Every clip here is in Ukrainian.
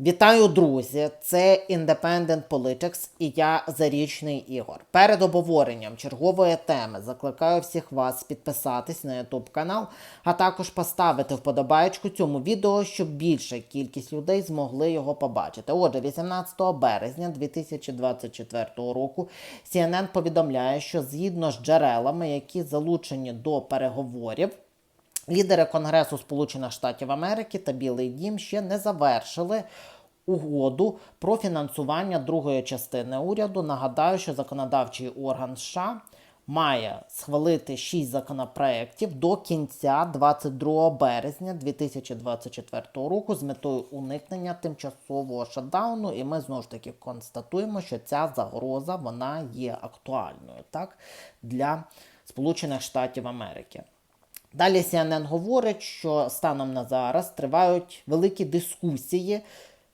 Вітаю, друзі! Це Independent Politics і я Зарічний Ігор. Перед обговоренням чергової теми закликаю всіх вас підписатись на YouTube канал, а також поставити вподобайку цьому відео, щоб більша кількість людей змогли його побачити. Отже, 18 березня 2024 року CNN повідомляє, що згідно з джерелами, які залучені до переговорів. Лідери Конгресу Сполучених Штатів Америки та Білий Дім ще не завершили угоду про фінансування другої частини уряду. Нагадаю, що законодавчий орган США має схвалити шість законопроєктів до кінця 22 березня 2024 року з метою уникнення тимчасового шатдауну. І ми знову ж таки констатуємо, що ця загроза вона є актуальною так, для Сполучених Штатів Америки. Далі CNN говорить, що станом на зараз тривають великі дискусії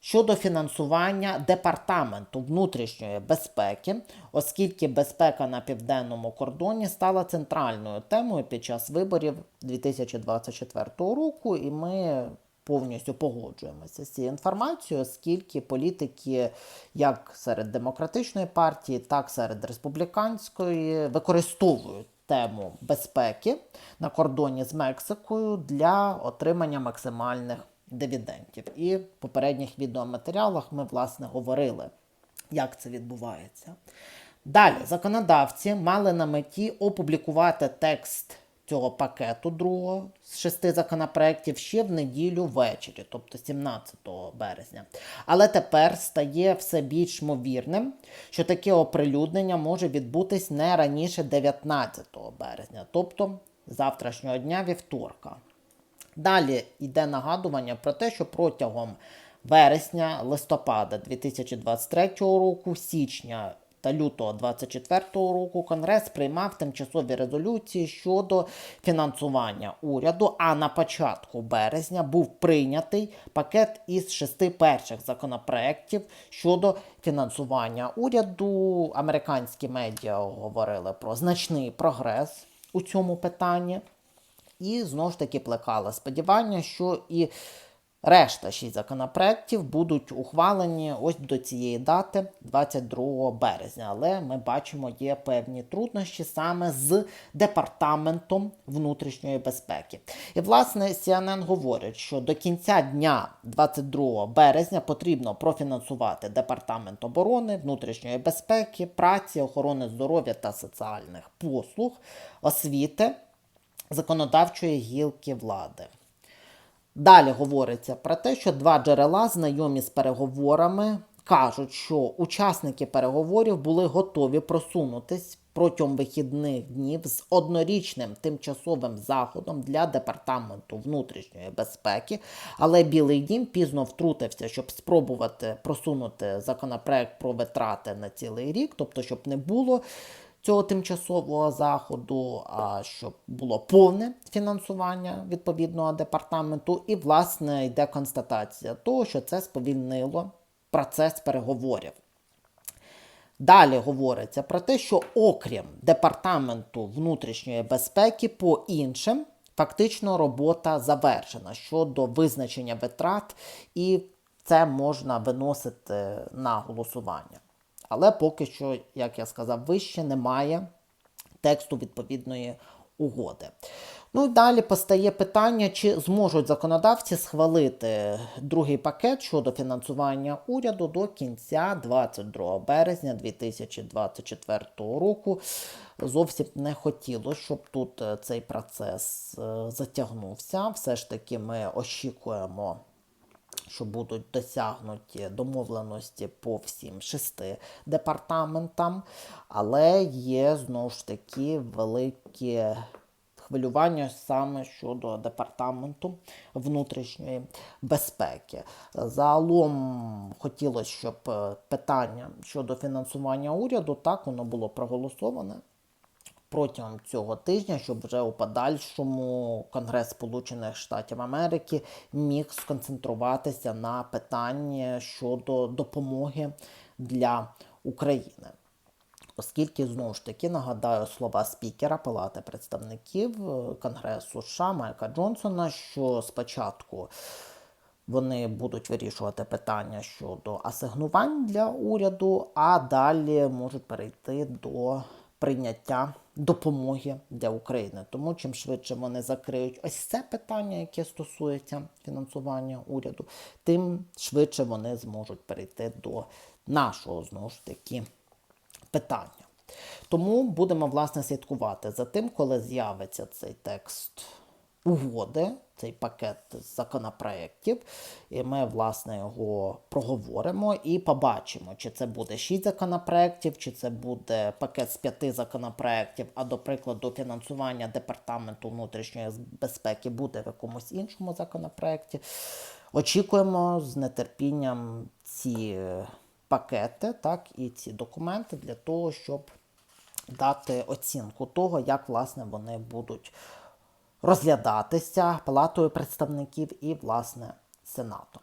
щодо фінансування департаменту внутрішньої безпеки, оскільки безпека на південному кордоні стала центральною темою під час виборів 2024 року, і ми повністю погоджуємося з цією інформацією, оскільки політики, як серед демократичної партії, так і серед республіканської, використовують тему безпеки на кордоні з Мексикою для отримання максимальних дивідендів. І в попередніх відеоматеріалах ми, власне, говорили, як це відбувається. Далі, законодавці мали на меті опублікувати текст цього пакету другого з шести законопроєктів ще в неділю ввечері, тобто 17 березня. Але тепер стає все більш ймовірним, що таке оприлюднення може відбутись не раніше 19 березня, тобто завтрашнього дня вівторка. Далі йде нагадування про те, що протягом вересня, листопада 2023 року, січня та лютого 2024 року Конгрес приймав тимчасові резолюції щодо фінансування уряду. А на початку березня був прийнятий пакет із шести перших законопроєктів щодо фінансування уряду. Американські медіа говорили про значний прогрес у цьому питанні. І знову ж таки плекала сподівання, що і решта шість законопроєктів будуть ухвалені ось до цієї дати, 22 березня. Але ми бачимо, є певні труднощі саме з департаментом внутрішньої безпеки. І власне CNN говорить, що до кінця дня 22 березня потрібно профінансувати департамент оборони, внутрішньої безпеки, праці, охорони здоров'я та соціальних послуг, освіти законодавчої гілки влади. Далі говориться про те, що два джерела, знайомі з переговорами, кажуть, що учасники переговорів були готові просунутись протягом вихідних днів з однорічним тимчасовим заходом для департаменту внутрішньої безпеки, але Білий Дім пізно втрутився, щоб спробувати просунути законопроект про витрати на цілий рік, тобто, щоб не було цього тимчасового заходу, а щоб було повне фінансування відповідного департаменту, і, власне, йде констатація того, що це сповільнило процес переговорів. Далі говориться про те, що окрім департаменту внутрішньої безпеки, по іншим фактично робота завершена щодо визначення витрат, і це можна виносити на голосування. Але поки що, як я сказав, вище немає тексту відповідної угоди. Ну і далі постає питання, чи зможуть законодавці схвалити другий пакет щодо фінансування уряду до кінця 22 березня 2024 року. Зовсім не хотілося, щоб тут е, цей процес е, затягнувся. Все ж таки, ми очікуємо що будуть досягнуті домовленості по всім шести департаментам, але є знову ж таки великі хвилювання саме щодо департаменту внутрішньої безпеки. Загалом хотілося, щоб е, питання щодо фінансування уряду так воно було проголосоване протягом цього тижня, щоб вже у подальшому Конгрес Сполучених Штатів Америки міг сконцентруватися на питанні щодо допомоги для України. Оскільки, знову ж таки, нагадаю слова спікера Палати представників Конгресу США Майка Джонсона, що спочатку Вони будуть вирішувати питання щодо асигнувань для уряду, а далі можуть перейти до прийняття допомоги для України. Тому чим швидше вони закриють ось це питання, яке стосується фінансування уряду, тим швидше вони зможуть перейти до нашого знову ж таки питання. Тому будемо власне слідкувати за тим, коли з'явиться цей текст угоди, цей пакет законопроєктів. І ми, власне, його проговоримо і побачимо, чи це буде 6 законопроєктів, чи це буде пакет з 5 законопроєктів, а до прикладу, фінансування департаменту внутрішньої безпеки буде в якомусь іншому законопроєкті. Очікуємо з нетерпінням ці пакети, так, і ці документи для того, щоб дати оцінку того, як власне вони будуть розглядатися Палатою представників і, власне, Сенатом.